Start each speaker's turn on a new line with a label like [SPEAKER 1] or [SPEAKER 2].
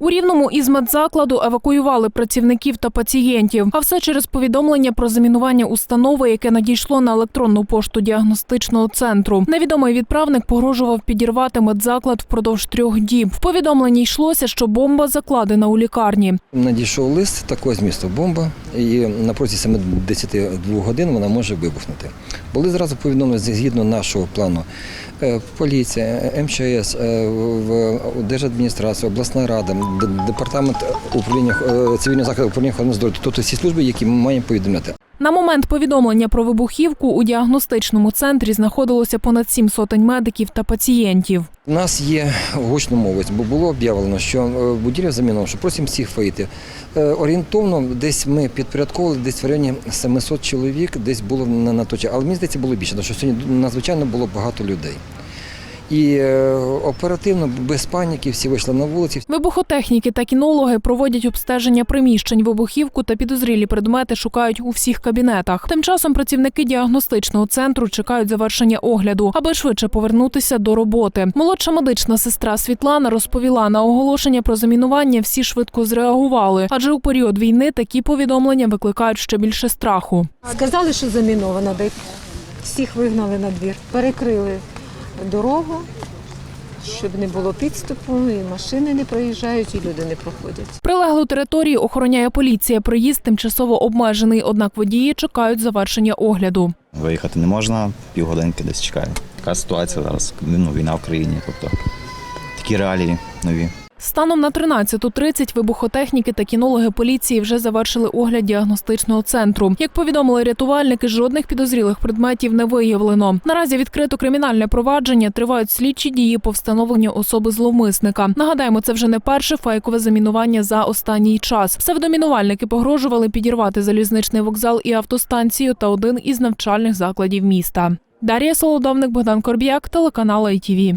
[SPEAKER 1] У рівному із медзакладу евакуювали працівників та пацієнтів. А все через повідомлення про замінування установи, яке надійшло на електронну пошту діагностичного центру. Невідомий відправник погрожував підірвати медзаклад впродовж трьох діб. В повідомленні йшлося, що бомба закладена у лікарні.
[SPEAKER 2] Надійшов лист такого змісту бомба, і на протязі 72 годин вона може вибухнути. Були зразу повідомлені згідно нашого плану. е, Поліція, МЧС, е, Держадміністрація, обласна рада, департамент управління е, цивільного захисту управління охорони здоров'я, тобто всі служби, які ми маємо повідомляти.
[SPEAKER 1] На момент повідомлення про вибухівку у діагностичному центрі знаходилося понад сім сотень медиків та пацієнтів.
[SPEAKER 2] У нас є гучномовець, бо було об'явлено, що е, будівля замінова, що просимо всіх вийти. Е, Орієнтовно десь ми підпорядковували десь в районі 700 чоловік, десь було на, на той час. Але мені здається, було більше, тому що сьогодні надзвичайно було багато людей. І е, оперативно, без паніки, всі вийшли на вулиці.
[SPEAKER 1] Вибухотехніки та кінологи проводять обстеження приміщень, вибухівку та підозрілі предмети шукають у всіх кабінетах. Тим часом працівники діагностичного центру чекають завершення огляду, аби швидше повернутися до роботи. Молодша медична сестра Світлана розповіла на оголошення про замінування. Всі швидко зреагували, адже у період війни такі повідомлення викликають ще більше страху.
[SPEAKER 3] Сказали, що заміновано, де всіх вигнали на двір, перекрили дорогу, щоб не було підступу, і машини не проїжджають, і люди не проходять.
[SPEAKER 1] Прилеглу територію охороняє поліція. Проїзд тимчасово обмежений, однак водії чекають завершення огляду.
[SPEAKER 4] Виїхати не можна, півгодинки десь чекаю. Така ситуація зараз, ну, війна в країні, тобто такі реалії нові.
[SPEAKER 1] Станом на 13.30 вибухотехніки та кінологи поліції вже завершили огляд діагностичного центру. Як повідомили рятувальники, жодних підозрілих предметів не виявлено. Наразі відкрито кримінальне провадження. Тривають слідчі дії по встановленню особи зловмисника. Нагадаємо, це вже не перше фейкове замінування за останній час. Псевдомінувальники погрожували підірвати залізничний вокзал і автостанцію та один із навчальних закладів міста. Дар'я Солодовник, Богдан Корб'як, телеканал ITV.